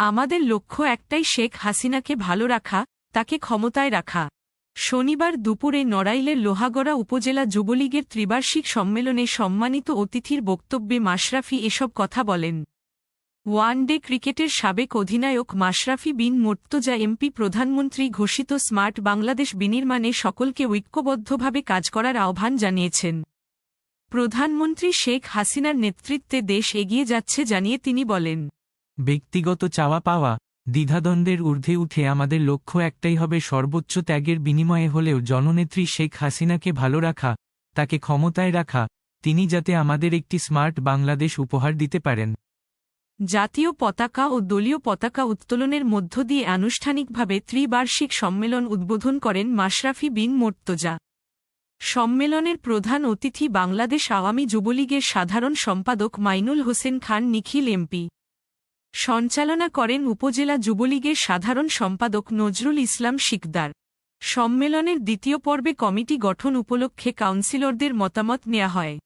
আমাদের লক্ষ্য একটাই শেখ হাসিনাকে ভালো রাখা, তাকে ক্ষমতায় রাখা। শনিবার দুপুরে নড়াইলের লোহাগড়া উপজেলা যুবলীগের ত্রিবার্ষিক সম্মেলনে সম্মানিত অতিথির বক্তব্যে মাশরাফি এসব কথা বলেন। ওয়ানডে ক্রিকেটের সাবেক অধিনায়ক মাশরাফি বিন মোর্তজা এমপি প্রধানমন্ত্রী ঘোষিত স্মার্ট বাংলাদেশ বিনির্মাণে সকলকে ঐক্যবদ্ধভাবে কাজ করার আহ্বান জানিয়েছেন। প্রধানমন্ত্রী শেখ হাসিনার নেতৃত্বে দেশ এগিয়ে যাচ্ছে জানিয়ে তিনি বলেন। ব্যক্তিগত চাওয়া পাওয়া, দ্বিধাদ্বন্দ্বের ঊর্ধ্বে উঠে আমাদের লক্ষ্য একটাই হবে সর্বোচ্চ ত্যাগের বিনিময়ে হলেও জননেত্রী শেখ হাসিনাকে ভালো রাখা, তাকে ক্ষমতায় রাখা, তিনি যাতে আমাদের একটি স্মার্ট বাংলাদেশ উপহার দিতে পারেন। জাতীয় পতাকা ও দলীয় পতাকা উত্তোলনের মধ্য দিয়ে আনুষ্ঠানিকভাবে ত্রিবার্ষিক সম্মেলন উদ্বোধন করেন মাশরাফি বিন মোর্তজা। সম্মেলনের প্রধান অতিথি বাংলাদেশ আওয়ামী যুবলীগের সাধারণ সম্পাদক মাইনুল হোসেন খান নিখিল এমপি। সঞ্চালনা করেন উপজেলা যুবলীগের সাধারণ সম্পাদক নজরুল ইসলাম শিকদার। সম্মেলনের দ্বিতীয় পর্বে কমিটি গঠন উপলক্ষে কাউন্সিলরদের মতামত নেওয়া হয়।